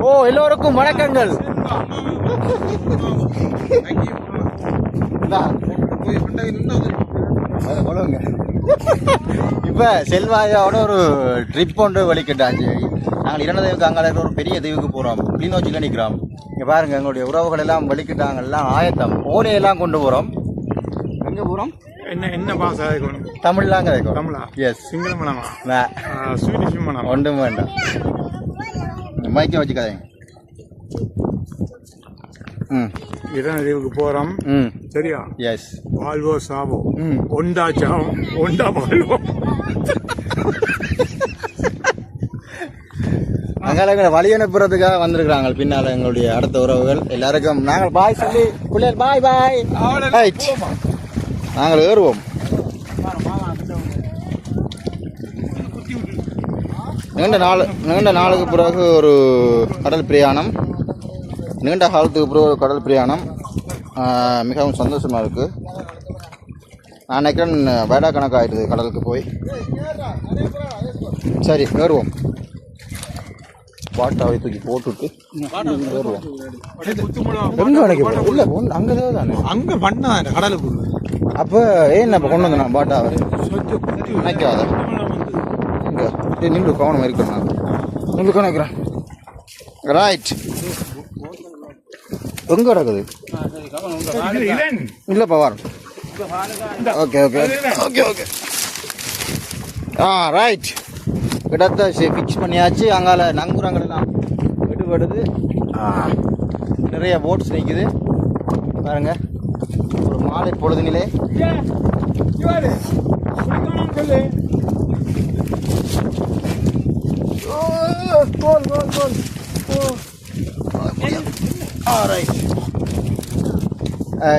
ஓ எல்லோருக்கும் வணக்கங்கள். இப்ப செல்வாயோட ஒரு ட்ரிப் ஒன்று வலிக்கிட்டாச்சு நாங்கள் இரண்டு தீவுக்கு அங்கே இருக்கிற ஒரு பெரிய தீவுக்கு போகிறோம் கிளிநொச்சியில் நிற்கிறோம் இங்கே பாருங்க எங்களுடைய உறவுகள் எல்லாம் வலிக்கிட்டாங்க எல்லாம் ஆயத்தம் ஓலையெல்லாம் கொண்டு போகிறோம் எங்கே போகிறோம் என்ன என்ன பாஷை தமிழ்லாம் கிடைக்கும் தமிழா? எஸ் சிங்கள மனம் ஒன்றும் வேண்டாம். மைக்கை வச்சுக்காதீங்க ம். இதான் தீவுக்கு போறோம். ம். சரியா? எஸ் வாழ்வோ சாவோ. ம். ஒண்டா சாவும் ஒண்டா வாழ்வோ. அங்கே வழி அனுப்புறதுக்காக வந்திருக்கிறாங்க பின்னால் எங்களுடைய அடுத்த உறவுகள். எல்லாருக்கும் நாங்கள் பாய் சொல்லி பிள்ளைகள் பாய் பாய். நாங்கள் ஏறுவோம். நீண்ட நாள் நீண்ட நாளுக்கு பிறகு ஒரு கடல் பிரயாணம். நீண்ட காலத்துக்கு பிறகு ஒரு கடல் பிரயாணம். மிகவும் சந்தோஷமாக இருக்குது நான் நினைக்கிறேன் வேடா கணக்காயிடுது கடலுக்கு போய். சரி ஏறுவோம். பாட்டாவை தூக்கி போட்டுட்டு ஏறுவோம். எங்க கிடைக்கும் இல்லை அங்கே தானே? அங்க பண்ண கடலுக்குள்ள. அப்போ ஏன் இப்போ கொண்டு வந்தேன் பாட்டாவை? நினைக்காத. ఏ నిండు కావడం ఎరుకున్నా నిండు కనకరా ரைட் எங்கே இருக்குது? இல்லைப்பா வரும் ஓகே ஓகே ஓகே ஓகே ஆ ரைட் இடத்த ஃபிக்ஸ் பண்ணியாச்சு. அங்கால நங்குரங்கள்லாம் விடுபடுது. நிறைய போட்ஸ் நிற்குது பாருங்க. ஒரு மாலை பொழுதுநிலை கோல் கோல் கோல் ரைட்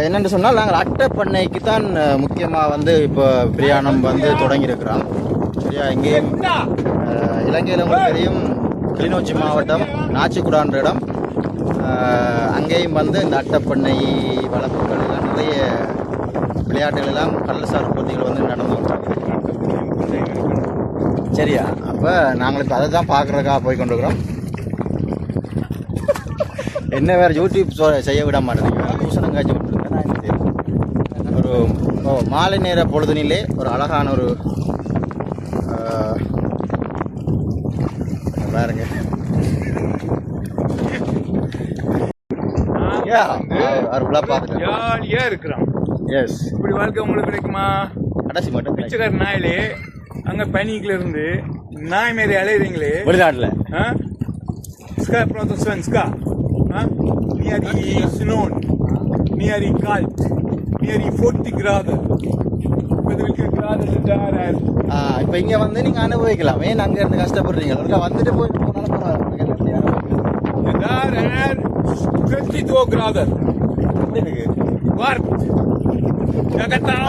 என்னென்று சொன்னால் நாங்கள் அட்டை பண்ணைக்கு தான் முக்கியமாக வந்து இப்போ பிரயாணம் வந்து தொடங்கியிருக்கிறோம். சரியா? இங்கேயும் இலங்கையில் உங்களுக்கு தெரியும் கிளிநொச்சி மாவட்டம் நாச்சிக்குடான்ற இடம். அங்கேயும் வந்து இந்த அட்டைப்பண்ணை வளர்ப்புகள் எல்லாம் நிறைய விளையாட்டுகள் எல்லாம் கடல்சார் போட்டிகள் வந்து நடந்து கொண்டிருக்குது சரியா? அப்போ நாங்கள் இப்போ அதை தான் பார்க்குறதுக்காக போய் கொண்டிருக்கிறோம் என்ன வேறு யூடியூப் செய்ய விட மாட்டேங்க பூசணம் காய்ச்சி விட்டுருக்கேன். நான் என்ன செய்யறது? ஒரு ஓ மாலை நேர பொழுதுனிலே ஒரு அழகான ஒரு பாருங்க. யா அவர் ஃபுல்லாக பார்த்துட்டேன் ஜாலியா இருக்கிறோம். எஸ் இப்படி வாழ்க்கை உங்களுக்கு கிடைக்குமா? கடைசி மட்டும். பிச்சைக்கார நாயிலே அங்கே பனிக்கில் இருந்து நாய் மாரி அலையிறீங்களே? வெளிநாட்டில். ஆ? ஸ்கா ப்ரோத்தா ஆ? Nearly snowing nearly cold nearly forty கிராதர். இப்போ இங்கே வந்து நீங்கள் அனுபவிக்கலாம். ஏன் அங்கே இருந்து கஷ்டப்படுறீங்க? ஒருக்கா வந்துட்டு போய் போனாலும் பரவாயில்ல எனக்கு வார்த் ஜகத்தான்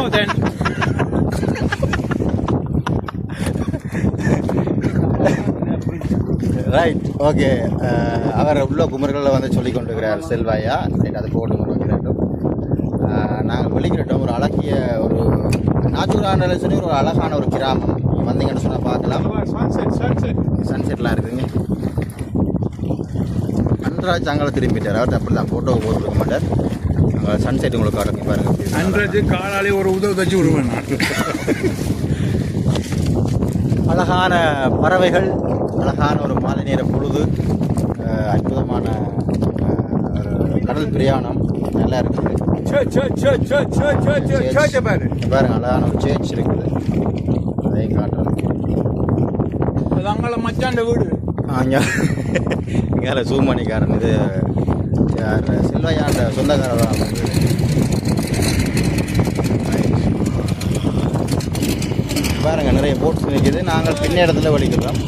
ரைட் ஓகே அவர் உள்ள குமர்களில் வந்து சொல்லி கொண்டிருக்கிறார் செல்வாயா? சரி அது போட்டு கொண்டு வேண்டும் நாங்கள் வெளிக்கிட்டோம் ஒரு அழகிய ஒரு நாச்சுரான சொல்லி ஒரு அழகான ஒரு கிராமம். வந்தீங்கன்னு சொன்னால் பார்க்கலாம். சன்செட்லாம் இருக்குங்க. அன்றாஜ் அங்கே திரும்பிட்டார். அவர் அப்படி தான் ஃபோட்டோ போட்டுருக்க மாட்டார். அங்கே சன்செட் உங்களுக்கு காட்டுங்க பாருங்க. எப்படி இருக்கு. அன்றது காலாலே ஒரு உதவு தச்சு விடுவேன் நான். அழகான பறவைகள் அழகான ஒரு மாலை நேர பொழுது அற்புதமான ஒரு கடல் பிரயாணம் நல்லா இருக்குது. பாருங்க அழகான ஒரு சேஞ்ச் இருக்குது. அதே காட்டுறோம் மச்சாண்ட வீடு. இங்கே சூமணிக்காரன் இது யார் செல்வையாண்ட சொந்தக்காரர் தான் பாருங்க நிறைய போட்ஸ் நிற்கிது நாங்கள் பின்ன இடத்துல வலிக்கிறோம்.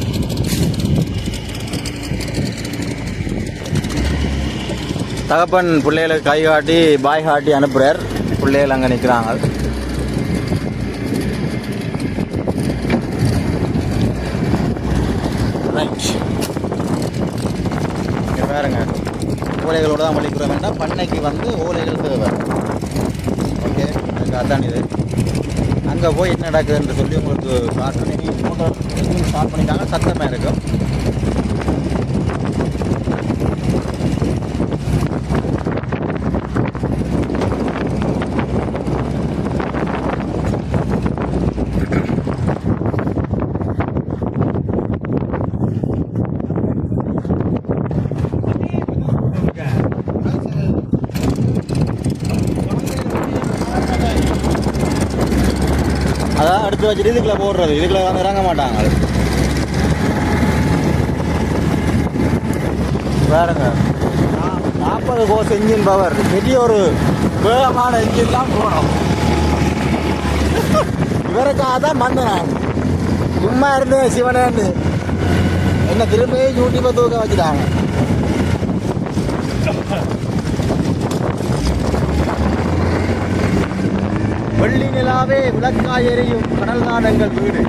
தகப்பன் பிள்ளைகளுக்கு கை காட்டி பாய் காட்டி அனுப்புகிறார் பிள்ளைகள் அங்கே நிற்கிறாங்க ரைட் பாருங்க. ஓலைகளோட தான் வலிக்கிறோம். வேண்டாம் பண்ணைக்கு வந்து ஓலைகள் தேவை. ஓகே அதுக்கு அதான் இது. அங்கே போய் என்ன நடக்குதுன்னு சொல்லி உங்களுக்கு காட்டணும் மோட்டார் ஸ்டார்ட் பண்ணிட்டாங்க. சத்தமாக இருக்கும் எடுத்து வச்சுட்டு இதுக்குள்ள போடுறது. இதுக்குள்ள வந்து இறங்க மாட்டாங்க. பாருங்க. நாற்பது கோஸ் இன்ஜின் பவர் பெரிய ஒரு வேகமான இன்ஜின் தான் போகணும் இவருக்காக தான் வந்தேன். சும்மா இருந்தேன் சிவனேன்னு. என்ன திரும்பி யூடியூப்பை தூக்க வச்சுட்டாங்க. வெள்ளி நிலாவே விளக்காய் எறியும் கடல் எங்கள் வீடு.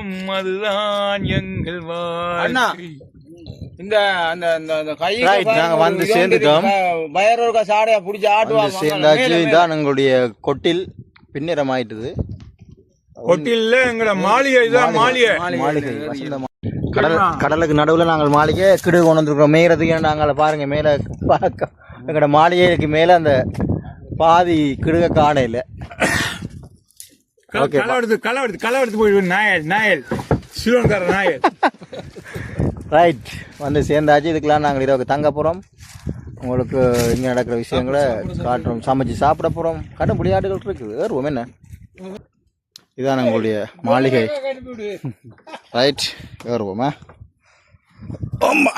தொடரும் அதுதான் எங்கள் அண்ணா. வாழ்க்கை. இந்த அந்த அந்த கை நாங்க வந்து சேர்ந்துட்டோம். பயரோட சாடையா புடிச்சு ஆட்டுவாங்க சேர்ந்தாச்சு இதான் எங்களுடைய கொட்டில் பின்னிறம் ஆயிட்டுது கொட்டில்ல எங்கட மாளிகை தான் மாளிகை மாளிகை. கடல் கடலுக்கு நடுவுல நாங்கள் மாளிகை கிடு கொண்டு வந்திருக்கோம் மேயறதுக்கு நாங்கள் பாருங்க மேல பார்க்க எங்களோட மாளிகைக்கு மேல அந்த பாதி கிடுக காண இல்லை Okay, களை எடுத்து களை எடுத்து களை எடுத்து போயிடுவேன் நாயல் நாயல். சிவன்கார நாயல். ரைட் வந்து சேர்ந்தாச்சு. இதுக்கெல்லாம் நாங்கள் இரவுக்கு தங்க போகிறோம் உங்களுக்கு இங்கே நடக்கிற விஷயங்களை காட்டுறோம். சமைச்சு சாப்பிட போகிறோம் கடும் முடியாட்டுகள் இருக்குது. ஏறுவோம் என்ன? இதான் எங்களுடைய மாளிகை. ரைட் ஏறுவோமா? ஆமா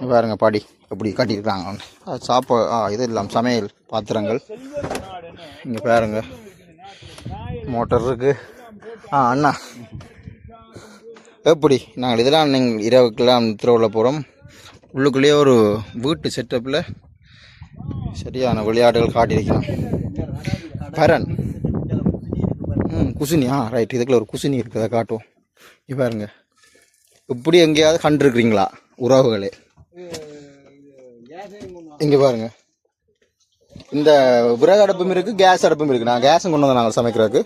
பாருங்க பாடி. எப்படி கட்டியிருக்காங்க அது சாப்பா ஆ இது இல்லாம சமையல் பாத்திரங்கள். இங்கே பாருங்க. மோட்டர் இருக்கு ஆ அண்ணா. எப்படி? நாங்கள் இதெல்லாம் நீங்கள் இரவுக்கெல்லாம் திருவிழா போகிறோம் உள்ளுக்குள்ளேயே ஒரு வீட்டு செட்டப்பில் சரியான விளையாட்டுகள் காட்டியிருக்கிறோம். பரன் ம் குசினி. ஆ ரைட் இதுக்குள்ள ஒரு குசினி இருக்கிறத காட்டும் காட்டுவோம். இப்போ பாருங்க. இப்படி எங்கேயாவது கண்டுருக்குறீங்களா? உறவுகளே. இங்கே பாருங்கள் இந்த விறகு அடுப்பும் இருக்கு கேஸ் அடுப்பும் இருக்கு. நான் கேஸும் கொண்டு வந்தேன் நாங்கள் சமைக்கிறதுக்கு.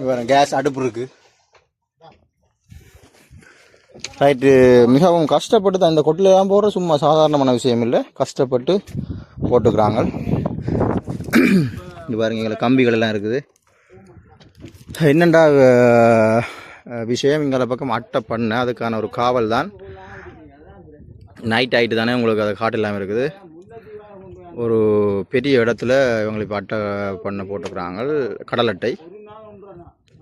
இங்க கேஸ் அடுப்பு இருக்கு. ரைட்டு மிகவும் கஷ்டப்பட்டு தான் இந்த கொட்டில் போடுற சும்மா சாதாரணமான விஷயம் இல்லை. கஷ்டப்பட்டு போட்டுக்கிறாங்க. இது பாருங்க எங்களை கம்பிகள் எல்லாம் இருக்குது. என்னெண்டா விஷயம்? இங்கே பக்கம் அட்டை பண்ண அதுக்கான ஒரு காவல் தான். நைட் ஆகிட்டு தானே உங்களுக்கு அதை காட்டு இல்லாமல் இருக்குது. ஒரு பெரிய இடத்துல இவங்களுக்கு இப்போ அட்டை பண்ண போட்டுக்கிறாங்க. கடல் அட்டை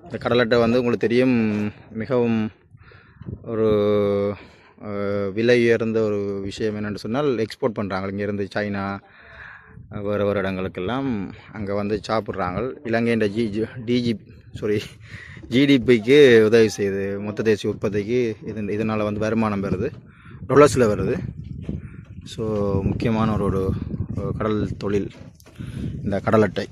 இந்த கடல் அட்டை வந்து உங்களுக்கு தெரியும் மிகவும் ஒரு விலை உயர்ந்த ஒரு விஷயம் என்னென்னு சொன்னால் எக்ஸ்போர்ட் பண்ணுறாங்க இங்கேருந்து சைனா வேறு வேறு இடங்களுக்கெல்லாம் அங்கே வந்து சாப்பிட்றாங்க. இலங்கையின் ஜி டிஜி சாரி ஜிடிபிக்கு உதவி செய்யுது மொத்த தேசிய உற்பத்திக்கு இது இதனால் வந்து வருமானம் பெறுது டொலர்ஸில் வருது. ஸோ முக்கியமான ஒரு ஒரு கடல் தொழில் இந்த கடல் அட்டை.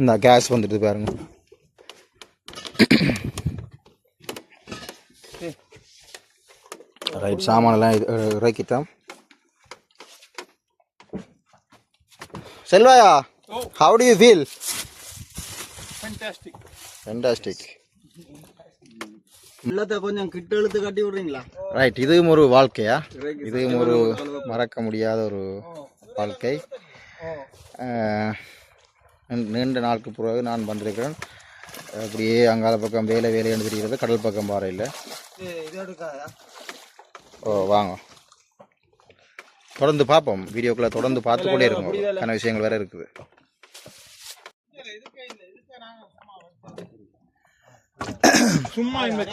இந்த கேஸ் வந்துட்டு பாருங்க. ரைட் சாமானெல்லாம் இது இறக்கிட்டோம். செல்வாயா how do you feel Fantastic. Fantastic உள்ளத்தை கொஞ்சம் கிட்ட இழுத்து கட்டி விடுறீங்களா? ரைட் இதுவும் ஒரு வாழ்க்கையா? இதுவும் ஒரு மறக்க முடியாத ஒரு வாழ்க்கை. நீண்ட நாளுக்கு பிறகு நான் வந்திருக்கிறேன். அப்படியே அங்கால பக்கம் வேலை வேலைன்னு தெரிகிறது. கடல் பக்கம் பாறையில். ஓ வாங்க. தொடர்ந்து பார்ப்போம். வீடியோக்குள்ளே தொடர்ந்து பார்த்துக்கொண்டே இருக்கும் கன விஷயங்கள் வேற இருக்குது. சும்மா இந்த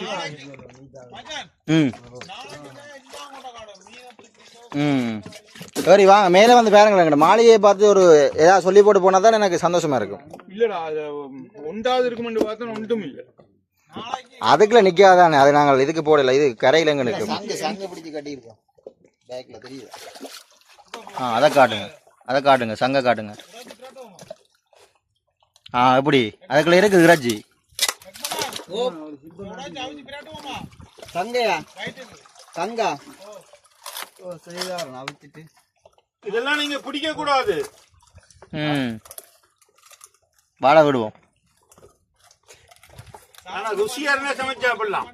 ம். ம். சரி வாங்க. மேலே வந்து பாருங்களேன் மாளிகையை பார்த்து ஒரு ஏதாவது சொல்லி போட்டு போனால் தான் எனக்கு சந்தோஷமா இருக்கும். இல்லடா அது ஒன்றாவது இருக்குமென்று பார்த்தா ஒன்றும் இல்லை. அதுக்குள்ள நிற்காதானே அது நாங்கள் இதுக்கு போடல. இது கரையில் எங்கே நிற்கும் ஆ அதை காட்டுங்க. அதை காட்டுங்க. சங்க காட்டுங்க. ஆ எப்படி? அதுக்குள்ள இருக்குது இறைச்சி சங்கையா சங்கா ஓ செய்தாரன் அவிச்சிட்டு இதெல்லாம் நீங்க பிடிக்க கூடாது. ம். வாழை விடுவோம். ஆனா ருசியா இருந்தா சமைச்சு சாப்பிடலாம்.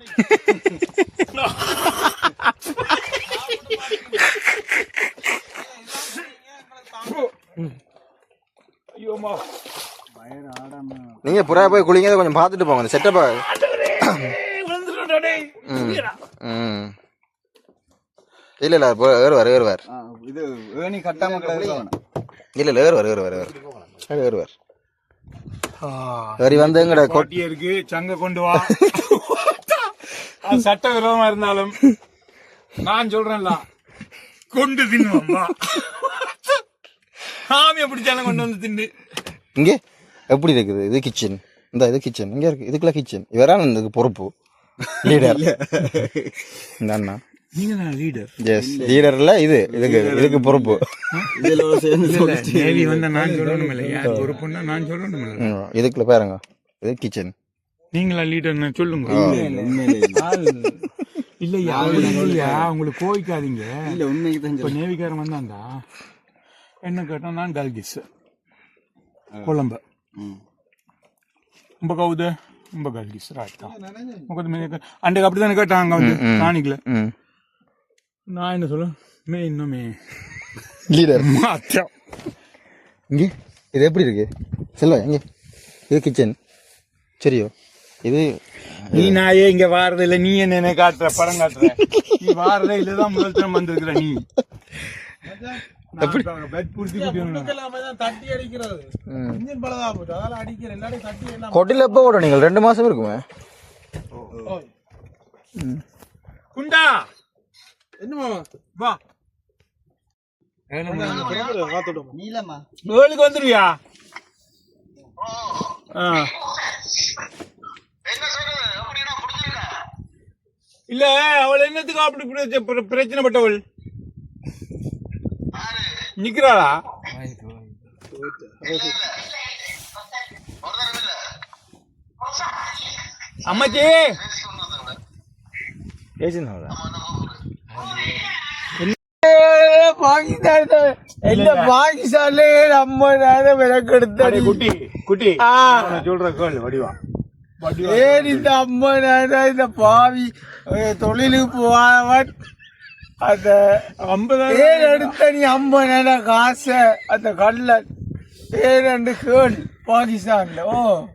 ஐயோமா நீங்கள் புறா போய் குளிங்க கொஞ்சம் பார்த்துட்டு போங்க இந்த செட்டப்பை இல்லை இல்லை ஏறுவார் ஏறுவார். இது ஏணி கட்டாம கிடக்கு இல்லை இல்லை ஏறுவார் ஏறுவார் ஏறுவார். ஏறுவார். சரி வந்து எங்கட கொட் கொட்டிய இருக்கு சங்க கொண்டு வா. சட்ட விரோதமா இருந்தாலும் நான் சொல்றேன்ல கொண்டு தின்னுவோம் வா ஆமிய பிடிச்சாலும் கொண்டு வந்து தின்னு. இங்கே? எப்படி இருக்குது? இது கிச்சன் இந்த இது கிச்சன் இங்கே இருக்கு. இதுக்குள்ள கிச்சன் இவரான இதுக்கு பொறுப்பு. லீடர் இந்த அண்ணா. நீங்க தான் லீடர் எஸ் லீடர்ல இது. இதுக்கு இதுக்கு பொறுப்பு. இல்லை இல்லை. இதுக்குள்ள பாருங்க. இது கிச்சன் நீங்களா லீடர் சொல்லுங்க. இல்லையா? இல்லையா? உங்களுக்கு கோவிக்காதீங்க. இல்ல உண்மைக்கு தான் இப்போ நேவிக்காரன் வந்தாண்டா என்ன கேட்டா நான் டல்கிஸ் கொழம்பு. ரொம்ப கவுது ரொம்ப கல்கிஸ் ராய்ட்டா முகத்து மீது அன்றைக்கு அப்படி தானே கேட்டாங்க வந்து நாணிக்கல ம் நான் என்ன சொல்ல மே இன்னுமே லீடர் மாத்தியம் இங்கே இது எப்படி இருக்கு செல்வா இங்கே இது கிச்சன் சரியோ இது நீ நாயே இங்க வாரது இல்ல நீ என்ன காட்டுற படம் காட்டுற நீ வாரதே இல்லதான் முதல் தரம் வந்திருக்கிற நீ எப்படி பெட் புடிச்சு தட்டி அடிக்கிறது. இன்ஜின் பலதா போட்டு அதெல்லாம் அடிக்கிற எல்லாரும் தட்டி எல்லாம் கொட்டில எப்போ ஓடும் நீங்கள் ரெண்டு மாசம் இருக்குமே? குண்டா! என்னமா வா. நீலமா வேலுக்கு வந்துருவியா. இல்ல அவள் என்னத்துக்கு அப்படி பிரச்ச- பிர- பிரச்சனைப்பட்டவள்? நிக்கிறாளா? அம்மாச்சி! இல்ல பாகிஸ்தான்ல நம்ம நேரம் விலக்கெடுத்த குட்டி குட்டி. சொல்ற கேள் வடிவா. ஏன் இந்த அம்மா நேரம் இந்த பாவி தொழிலுக்கு போவான் அந்த ஐம்பதாயிரம் எடுத்த நீ நேரம் காசை? அந்த கல்லன் ரெண்டு கேள் பாகிஸ்தான்ல. ஓ.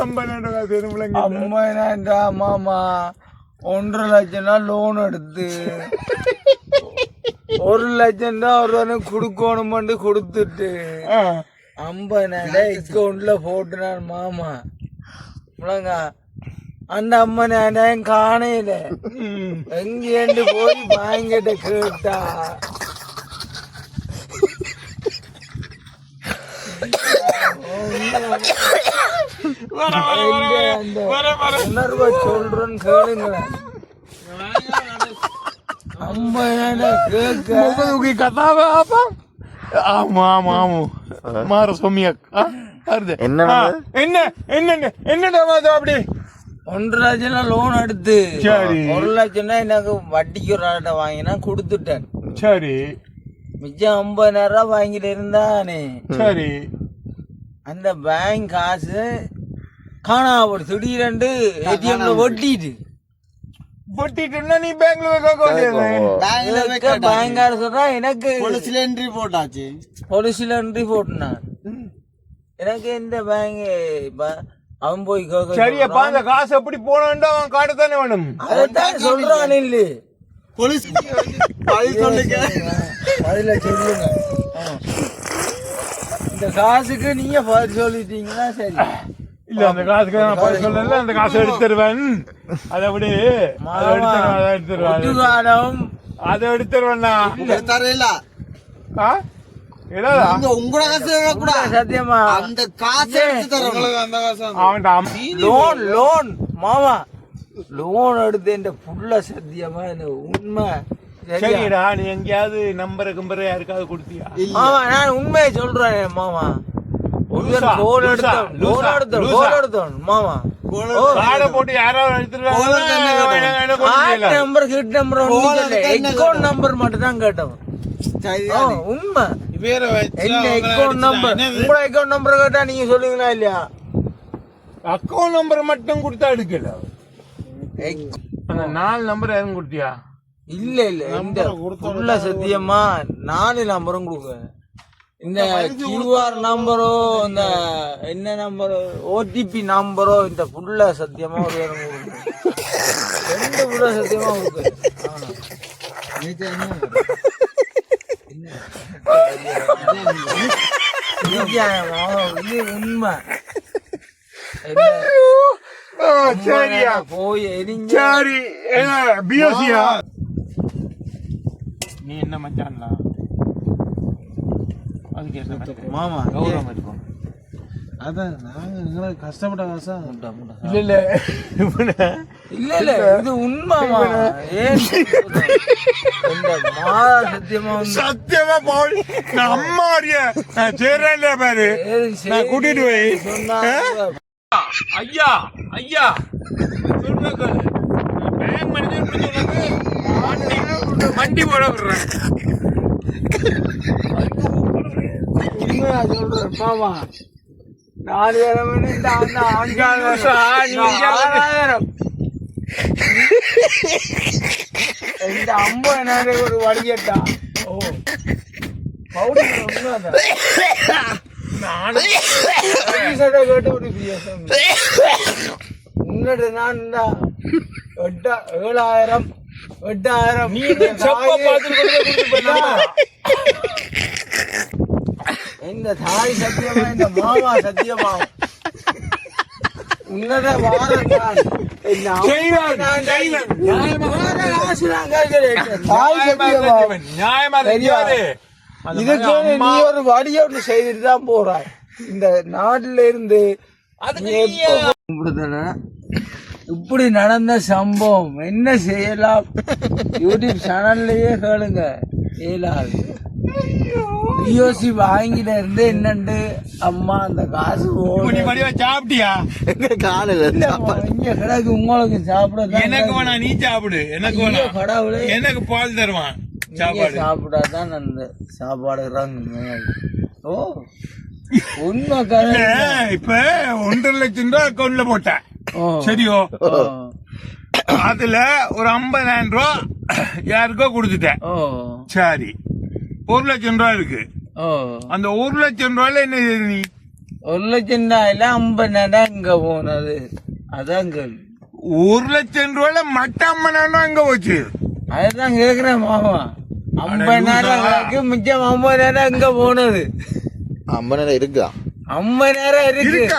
ஐம்பதாயிரம் காசு நேண்டா மாமா. ஒன்றரை லட்சம் ரூபா லோன் எடுத்து. ஒரு லட்சம் தான் ஒரு கொடுக்கணுமெண்டு கொடுத்துட்டு. ஐம்பதாயிரம் அக்கௌண்ட்ல போட்டுனான் மாமா. முழங்க அந்த அம்மனை நான் காணையில எங்கேண்டு போய் வாங்கிட்ட கேட்டா? உணர்வை சொல்றேன்னு கேளுங்களேன் அம்மா கேட்க கதாவை ஆப்பா ஆமா ஆமா ஆமா. மாற சொம்மியக் வருது என்ன என்ன என்ன என்னடா அப்படி? ஒன்றரை லட்சம் லோன் எடுத்து. சரி. ஒரு லட்சம்னா எனக்கு வட்டிக்கு ஒரு ஆள்கிட்ட வாங்கினா கொடுத்துட்டேன். சரி. மிச்சம் ஐம்பதாயிரம் ரூபாய் வாங்கிட்டு இருந்தானே. சரி. அந்த பேங்க் காசு காணாம போடு திடீரெண்டு ஏடிஎம்ல ஒட்டிட்டு. பொட்டிட்டுன்னா நீ பேங்க்ல வேண்டியது பேங்கார சொல்றா எனக்கு போலீஸ்ல என்ட்ரி போட்டாச்சு. போலீஸ்ல என்ட்ரி போட்டுனான். எனக்கு இந்த பேங்க் அவன் போய் சரியப்பா அந்த காசு எப்படி போனான்டா அவன் காட்ட தானே வேணும்? அதைத்தான் சொல்றான் இல்ல. போலீஸ் பதில் சொல்லுங்க. பதில சொல்லுங்க. இந்த காசுக்கு நீங்க பதில் சொல்லிட்டீங்கன்னா சரி? இல்ல அந்த காசுக்கு நான் பதில் சொல்லல அந்த காசை எடுத்துருவேன். அதை விடு. அதை எடுத்துருவேன் அதை எடுத்துருவேன். அதை எடுத்துருவேண்ணா உங்களோட காசு கூட. சத்தியமா? அந்த காசை எடுத்து தரணும். அந்த காசு அவன்டா லோன் லோன் மாமா. லோன் எடுத்து புள்ள சத்தியமா இந்த உண்மை? சரிடா நீ எங்கேயாவது நம்பரை கம்பரை யாருக்காவது கொடுத்தியா? மாமா நான் உண்மையை சொல்றேன் மாமா. கோல் எடுத்தோம் கோல் எடுத்தோம். கோல் எடுத்தோம் மாமா. போட்டு யாராவது நம்பர் கிட் நம்பர் அக்கௌண்ட் நம்பர் மட்டும் தான் கேட்டோம் ஆ, எங்க அக்கௌண்ட் நம்பர் உங்களோட அக்கௌண்ட் நம்பர் கேட்டா நீங்க சொல்லுவீங்களா இல்லையா? அக்கௌண்ட் நம்பர் மட்டும் கொடுத்தா எடுக்கல. அந்த நாலு நம்பர் யாரும் கொடுத்தியா? இல்ல இல்ல இந்த புள்ள சத்தியமா நாலு நம்பரும் கொடுங்க. இந்த கியூஆர் நம்பரோ இந்த என்ன நம்பரோ ஓடிபி நம்பரோ இந்த புள்ள சத்தியமா ஒரு நேரம் கொடுங்க. ரெண்டு புள்ள சத்தியமா கொடுங்க. இது உண்மை சரியா போய் சரி பிஎஸ்சியா நீ என்ன மச்சான்ல அதுக்கு? மாமா கௌரவம் இருக்கும் அதான் நாங்க எங்களுக்கு கஷ்டப்பட்ட காசா? இல்ல இல்ல. இவனை இல்ல இல்ல. இது உண்மைமா ஏன் சத்தியமா சத்தியமா போய் நான் அம்மா பாரு. நான் கூட்டிட்டு போய். சொன்னா ஐயா ஐயா. சொல்லுங்க. பேங்க் மேனேஜர் இப்படி சொல்லுங்க வண்டி வண்டி போட விடுறேன். சொல்றேன் மாமா. நாலு இந்த வருஷம் இந்த ஐம்பதாயிரம் ஒரு வடிகட்டா ஓ உங்கள்கிட்ட நான் ஏழாயிரம் எட்டாயிரம் நீ செப்ப பார்த்துட்டு கொண்டு போய் கொடுத்து போயிடலாம். இந்த தாய் சத்தியமா இந்த மாமா சத்தியமா உன்னத வாரம் நான் இந்த அம்மா செய்வேன், நான் செய்வேன். நியாயமான காசு நான் கேட்கிறேன். தாய் நியாயமா சத்தியமா இருந்துச்சு, நியாயமா சரியா? இருந்துச்சு. அந்த இதுக்கு நீ ஒரு வடிய ஒன்று செய்துட்டு தான் போறாய் இந்த நாட்டுல இருந்து? இப்படி நடந்த சம்பவம் என்ன செய்யலாம் யூடியூப் சேனல்லையே கேளுங்க இயலாது பிஓசி வாங்கில இருந்து என்னண்டு? அம்மா அந்த காசு சாப்பிட்டியா? எங்க காலையில இங்க கிடக்கு உங்களுக்கு சாப்பிட எனக்கு. வேணாம் நீ சாப்பிடு. எனக்கு வேணாம் கடவுளே. எனக்கு பால் தருவான். சாப்பாடு. சாப்பிடாதான் அந்த சாப்பாடு. ஓ உண்மை இப்ப ஒன்றரை லட்சம் ரூபாய் அக்கௌண்ட்ல போட்டேன். ஓ. சரியோ? ஓ. அதுல ஒரு ஐம்பதாயிரம் ரூபா யாருக்கோ கொடுத்துட்டேன். ஓ. சரி. ஒரு லட்சம் ரூபாய் இருக்கு. ஓ. அந்த ஒரு லட்சம் ரூபாயில என்ன நீ? ஒரு லட்சம் ரூபாயில ஐம்பதாயிரம் இங்க போனது. அதான் கேள்வி. ஒரு லட்சம் ரூபாயில மட்ட ஐம்பதாயிரம் எங்க போச்சு. அதுதான் கேக்குறேன் மாமா. ஐம்பதாயிரம் மிச்சம் ஐம்பதாயிரம் இங்க போனது. ஐம்பதாயிரம் இருக்கா? ஐம்பதாயிரம் இருக்கு.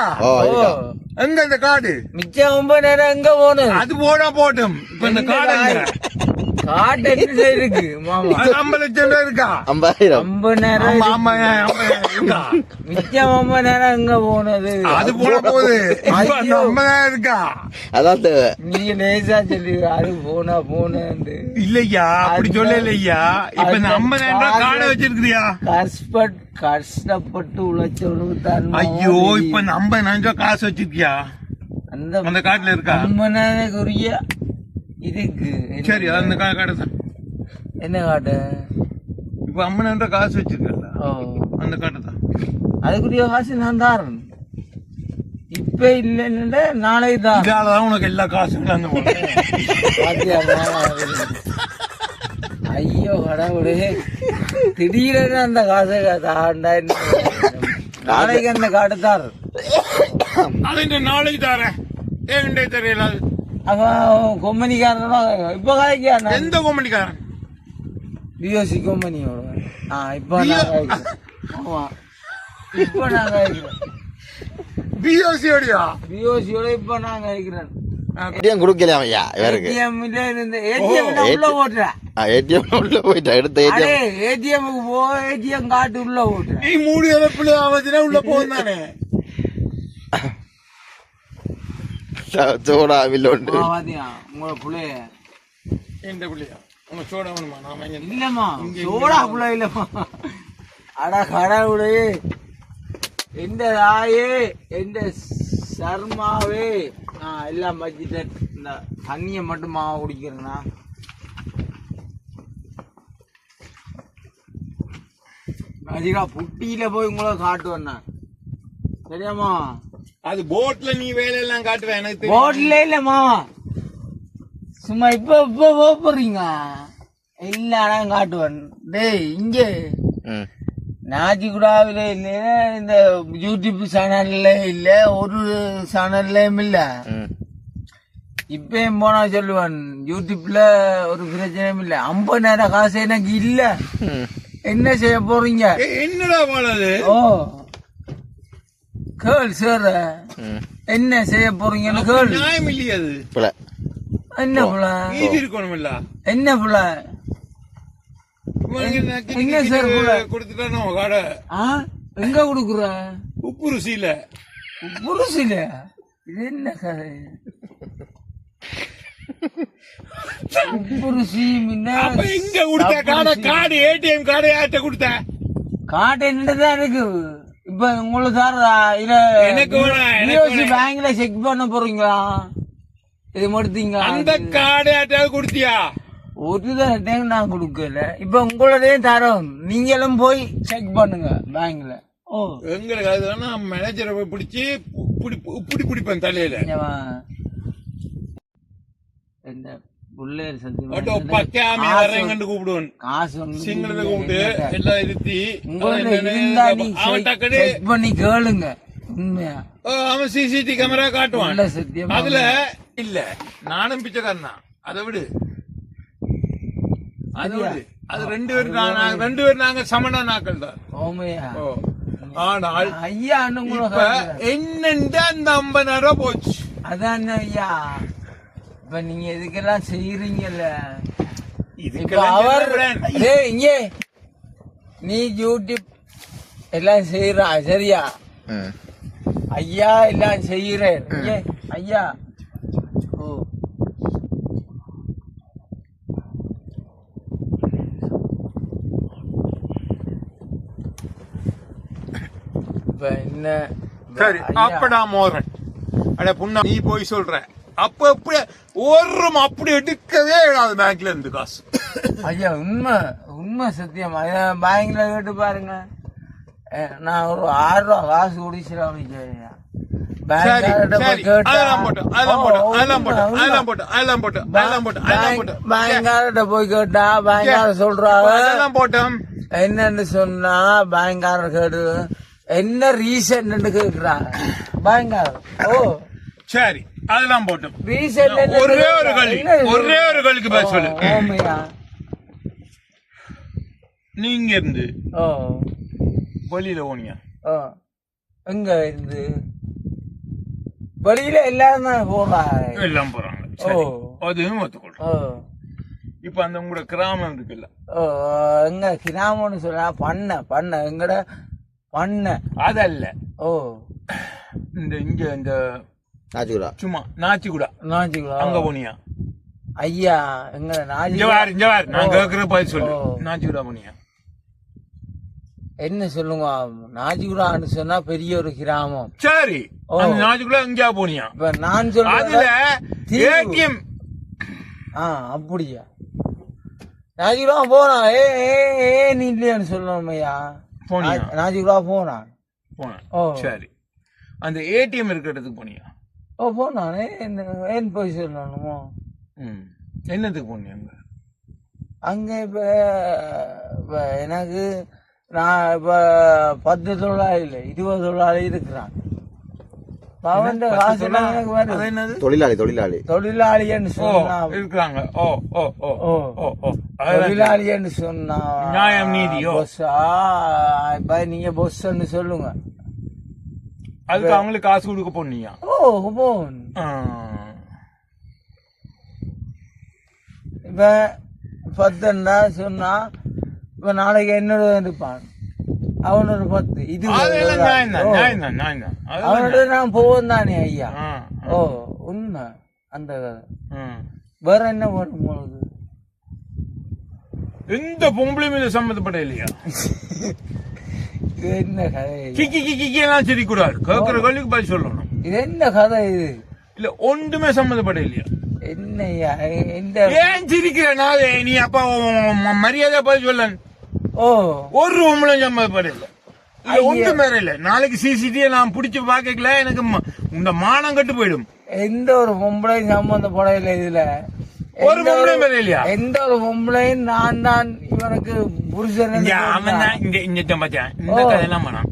எங்க இந்த காடு? மிச்சம் ஒன்பது நேரம் எங்க போனது. அது போனா போட்டும். இப்ப இந்த காடு? காட்டு இருக்கு. மாமா. ஐம்பது லட்சம் ரூபாய் இருக்கா? ஐம்பதாயிரம். ஐம்பது நேரம் ஆமா ஐம்பதாயிரம் இருக்கா? மிச்சம் ஒன்பது நேரம் எங்க போனது? அது போன போகுது. ஐம்பதாயிரம் இருக்கா? அதான் நீங்க லேசா சொல்லி அது போனா போனது இல்லையா? அப்படி சொல்ல இல்லையா? இப்ப இந்த ஐம்பதாயிரம் ரூபாய் காடு- வச்சிருக்கிறியா? கஷ்டப்பட்டு கஷ்டப்பட்டு உழைச்சவனுக்கு தான் ஐயோ இப்ப இந்த ஐம்பதாயிரம் ரூபாய் காசு வச்சிருக்கியா? அந்த அந்த காட்டுல இருக்கா? ஐம்பது நேரக்குரிய இதுக்கு சரி அந்த கா- காடை தான் என்ன காட்டு? இப்ப ரூபாய் காசு வச்சிருக்கல அந்த காட்டு தான். அதுக்குரிய காசு நான் தாரேன் இப்ப இல்லைன்னு நாளைக்கு தான். இதாலதான் உனக்கு எல்லா காசும் அந்த? ஐயோ கடவுளே. திடீரென அந்த காசை தாண்டா? நாளைக்கு அந்த காட்டு தார் அது நாளைக்கு தரேன். ஏன்டே தெரியல. அவன் கொம்பனிக்காரனோ இப்ப காய்க்கான எந்த கோமண்டிக்காரன் பிஓசி கொம்பனியோட. ஆ இப்ப நான் காய்க்கிறேன். ஆமா. இப்ப நான் காய்க்கிறேன். பிஓசியோடயா பிஓசியோட இப்ப நான் காய்க்கிறேன். ஏடிஎம் கொடுக்கலையா ஐயா இவருக்கு? ஏடிஎம் இருந்து ஏடிஎம் உள்ள ஓட்டுறேன். ஏடிஎம் உள்ள போயிட்டா எடுத்த ஏடிஎம் ஏடிஎம்க்கு போ ஏடிஎம் காட்டு உள்ள ஓட்டுறேன். நீ மூடி பிள்ளை ஆவதுனா உள்ள போகும் தானே சோடா வில்ல உண்டு உங்களோட புள்ளைய. எந்த பிள்ளையா? உங்க சோட வேணுமா? வாங்கி இல்லம்மா சோடா புள்ள இல்லம்மா. அட கடவுளே. எந்த தாயே எந்த சர்மாவே. நான் எல்லாம் வச்சுட்டேன் இந்த தண்ணியை மட்டும் மாவு குடிக்கிறேன்னா அதிகா புட்டியில போய் உங்களை காட்டுவேன் நான் சரியாம்மா? அது போட்ல நீ வேலையெல்லாம் காட்டுவேன் எனக்கு போட்ல இல்லம்மா. சும்மா இப்ப இப்ப போக போறீங்க இல்ல ஆனா காட்டுவேன். டேய் இங்கே. ம். நாச்சிகுடாவில இல்ல இந்த யூடியூப் சேனல்ல இல்ல ஒரு சேனல்லையும் இல்ல. இப்பயும் போனா சொல்லுவேன் யூடியூப்ல ஒரு பிரச்சனையும் இல்ல. ஐம்பது நேரம் காசு எனக்கு இல்ல. என்ன செய்ய போறீங்க? என்னடா போனது ஓ. கேள் சார். என்ன செய்ய போறீங்கன்னு கேள். நியாயம் இல்லையா அது. பிள்ளை என்ன புள்ள நீதி இருக்கணும் இல்ல என்ன புள்ள என்ன சார் கூட? கொடுத்துட்டானோ கடை? ஆ? எங்க கொடுக்குற? உப்பு ருசியில புருசில இது என்ன கதை? புருசி முன்ன அப்ப எங்க கொடுத்த காடை? காடு ஏடிஎம் கார்டு யார்கிட்ட கொடுத்த? காட்டு என்னதான் இருக்கு? இப்ப உங்களுக்கு சார் இத எனக்கு. பேங்க்ல செக் பண்ண போறீங்களா? இது மடுத்தீங்க அந்த யார்ட்டாவது கொடுத்தியா? ஒரு டைம் நான் கொடுக்கல. இப்ப உங்களோடய தரோம். நீங்களும் போய் செக் பண்ணுங்க பேங்க்ல ஓ. எங்களுக்கு அது வேணா மேனேஜரை போய் பிடிச்சி புடி புடி பிடிப்பேன் தலையில. இங்கவா. ஆட்டோ சத்தியமா பக்காமி வரேங்கன்னு கூப்பிடுவேன் காசு கூப்பிட்டு. எல்லாம் இருத்தி அவன் டக்குனு பண்ணி கேளுங்க. உண்மையா? அவன் சிசிடி கேமரா காட்டுவான். சத்தியமா அதுல இல்ல நானும் பிச்சைக்காரன் தான். அதை விடு. அது விடு. அது ரெண்டு பேரும் ரெண்டு பேரும் நாங்க சமண நாக்கள் தான். ஆனால் ஐயா என்னண்டு அந்த ஐம்பதாயிரம் ரூபாய் போச்சு. அதான் ஐயா? இப்ப நீங்க இதுக்கெல்லாம் செய்யறீங்கல்ல இங்கே. நீ யூடியூப் எல்லாம் செய்யறா சரியா? ஐயா எல்லாம் செய்யறேன் ஐயா. ஓ. இப்ப என்ன? சரி அப்படா மோரன் அட புண்ணா நீ போய் சொல்ற. அப்ப அப்படி ஒரு அப்படி எடுக்கவே இடாது பேங்க்ல இருந்து காசு. ஐயா உண்மை உண்மை சத்தியம். ஐயா பேங்க்ல கேட்டு பாருங்க. நான் ஒரு ஆறு ரூபா காசு சரி பேங்க்காரர்கிட்ட சரி போய் கேட்டா- அதெல்லாம் போட்டோம் அதெல்லாம் ஓ, போட்டோம் அதெல்லாம் உண்மை, போட்டோம் உண்மை. அதெல்லாம் போட்டோம் அதெல்லாம் போட்டோம் அதெல்லாம் போட்டோம் அதெல்லாம் பேங்க்- போட்டோம் பேங்க்காரர்கிட்ட போய் கேட்டா பேங்க்காரர் சொல்றாங்க என்னன்னு சொன்னா பேங்க்காரர் கேட்டு என்ன ரீசன் கேக்குறாங்க பேங்க்காரர் ஓ. சரி. அதெல்லாம் போட்டோம் ஒரே ஒரு கேள்வி ஒரே ஒரு சொல்லு. ஓமையா நீங்க இருந்து வெளியில போனீங்க ஓ. எங்க இருந்து? வெளியில எல்லாரும் தான் போறாங்க எல்லாம் போறாங்க. அதுவும் ஒத்துக்கொள்றோம். இப்ப அந்த உங்களோட கிராமம் இருக்குல்ல. எங்க கிராமம்னு சொல்ல பண்ண பண்ண. எங்கட பண்ண. அதல்ல. ஓ. இந்த இங்க இந்த நாச்சுக்குடா சும்மா நாச்சிக்குடா நாச்சிக்குளா அங்க போனியா? ஐயா எங்க நாச்சி இங்க வாரு நான். கேக்குற பதில் சொல்லு. நாச்சிக்குடா போனியா? என்ன சொல்லுங்க நாச்சிகுடான்னு சொன்னா பெரிய ஒரு கிராமம். சரி. அந்த நாச்சிக்குடா எங்கேயா போனியா? இப்ப நான் அதுல சொல்றேன் தீவு. ஏடிஎம் ஆ அப்படியா? நாச்சிகுடா போனான் ஏ ஏ ஏ நீ இல்லையான்னு சொல்லணும் ஐயா. போனியா? நாச்சிகுடா போனான் போனேன் ஓ. சரி. அந்த ஏடிஎம் இருக்கிற இடத்துக்கு போனியா? ஓ போனான் ஏன் ஏன் போய் சொல்லணுமோ? ம். என்னத்துக்கு போனியா அங்க? அங்க இப்ப இப்ப எனக்கு நான் இப்ப பத்து தொழிலாளி இல்லை இருபது தொழிலாளி இருக்கிறான் அவன்கிட்ட காசு எனக்கு அது வருது என்னது? தொழிலாளி தொழிலாளி. தொழிலாளின்னு சொன்னா இருக்கிறாங்க. ஓ ஓ ஓ ஓ. ஓ தொழிலாளின்னு சொன்னா நியாயம், நீதியோ? இப்ப நீங்க பொஸ்ன்னு சொல்லுங்க. அதுக்கு அவங்களுக்கு காசு கொடுக்க போனியா ஓ போன். இப்ப பத்துண்டா சொன்னா இப்ப நாளைக்கு என்னோட இருப்பான். அவனோட பத்து. இது அவனோட நான் போவோம் தானே ஐயா ஓ உண்மை. அந்த கதை. வேற என்ன பண்ணும் உங்களுக்கு? எந்த பொம்பளையும் இதை சம்மந்தப்பட இல்லையா இது என்ன கதை? கிக்கி கிக்கி எல்லாம் சிரிக்கூடாது கேட்கிற கேள்விக்கு பதில் சொல்லணும் இது என்ன கதை இது இல்ல ஒன்றுமே சம்மந்தப்பட இல்லையா என்ன ஐயா எந்த ஏன் சிரிக்கிற நாளே நீ அப்பா மரியாதை பதில் சொல்ல ஓ ஒரு பொம்பளையும் சம்மந்தப்பட இல்ல இல்ல. ஒன்றும் வேற இல்ல நாளைக்கு சிசிடிவி நான் பிடிச்சு பாக்கல எனக்கு இந்த மானம் கட்டு போயிடும் எந்த ஒரு பொம்பளையும் சம்பந்தப்படல இதுல ஒரு பொம்பளையும் வேற இல்லையா? எந்த ஒரு பொம்பளையும் நான் தான் இவனுக்கு புருஷன் அவன் தான் இங்க இங்க மச்சான் இந்த. கதையெல்லாம் பண்ணான்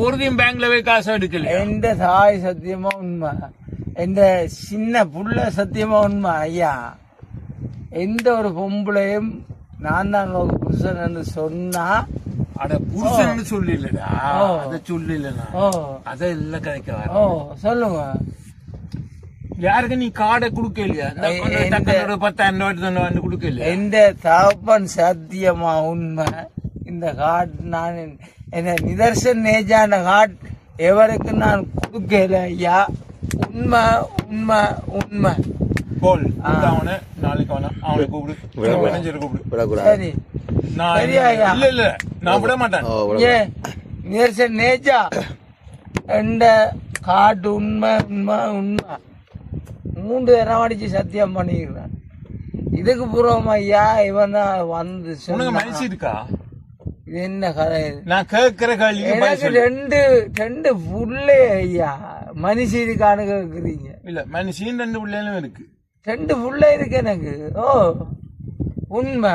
ஒருத்தையும் பேங்க்ல போய் காசு எடுக்கல எந்த தாய் சத்தியமா உண்மை. எந்த சின்ன புள்ள சத்தியமா உண்மை ஐயா. எந்த ஒரு பொம்பளையும் நான் தான் புருஷன் சொன்னா அட புருஷன் சொல்லலடா ஓ. அத சொல்லலடா ஓ. அத இல்ல கதைக்க வர ஓ சொல்லுங்க. யாருக்கு நீ காடை குடுக்க இல்லையா இந்த ஐ- கொண்டு எந்த- டக்குனு ஒரு பத்தாயிரம் ரூபாய் எடுத்துட்டு வந்து குடுக்க இல்லையா எந்த தகப்பன் சத்தியமா உண்மை? இந்த காட் நான் என்ன நிதர்சன் நேஜான காட் எவருக்கு நான் கொடுக்கல ஐயா? உண்மை உண்மை உண்மை. போல். அவனை நாளைக்கு அவனை அவனை கூப்பிடு. மேனேஜர் கூப்பிடு. சரி. நான்? இல்ல இல்ல. நான் விட மாட்டேன். ஓ ஏ விடக்கூடாது. நிதர்சன் நேஜா? எந்த காட்டு உண்மை உண்மை உண்மை? மூன்று தரம் அடிச்சு சத்தியம் பண்ணிக்கிறான். இதுக்கு பூர்வம் ஐயா இவன் தான் வந்து. மனசு இருக்கா இது என்ன கதை? நான் கேட்கிற பதில் எனக்கு ரெண்டு ரெண்டு புள்ளே ஐயா. மனுஷ இருக்கான்னு கேக்குறீங்க. இல்ல மனுஷன் ரெண்டு பிள்ளைகளும் இருக்கு. ரெண்டு புள்ள இருக்கு எனக்கு. ஓ உண்மை.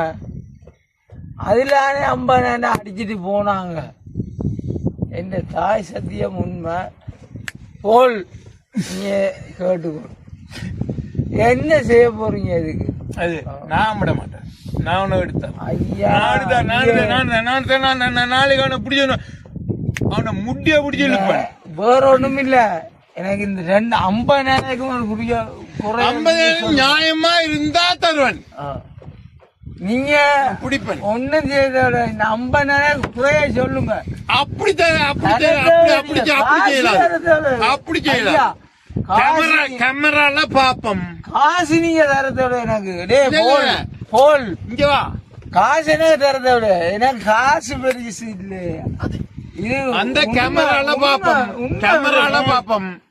அதிலானே அம்பானே அடிச்சிட்டு போனாங்க. என் தாய் சத்தியம் உண்மை. போல் நீ கேட்டுக்கோ என்ன செய்ய போறீங்க இதுக்கு? அது நான் விட மாட்டேன். நான் உன்னை எடுத்தேன் ஐயா நான் எடுத்தேன் நான் எடுத்தேன் நான் நாளைக்கு அவனை பிடிச்ச அவனை முடிய பிடிச்சி இழுப்பேன் வேற ஒண்ணும் இல்ல. எனக்கு இந்த ரெண்டு ஐம்பதாயிரம் ஒரு குறைய குறை ஐம்பதாயிரம் நியாயமா இருந்தா தருவன். நீங்க பிடிப்பேன் ஒண்ணும் செய்தோட இந்த ஐம்பதாயிரம் குறைய சொல்லுங்க. அப்படி அப்படி அப்படி அப்படி செய்ய- அப்படி செய்யலாம். அப்படி செய்யலாம். கேமரால பாப்போம். காசு நீங்க தரதோட எனக்கு டேய் போல். போல். இங்க வா. காசு எனக்கு தரதோட எனக்கு காசு பெருசு இல்ல. இது அந்த கேமரால பாப்போம். கேமரால பாப்போம்.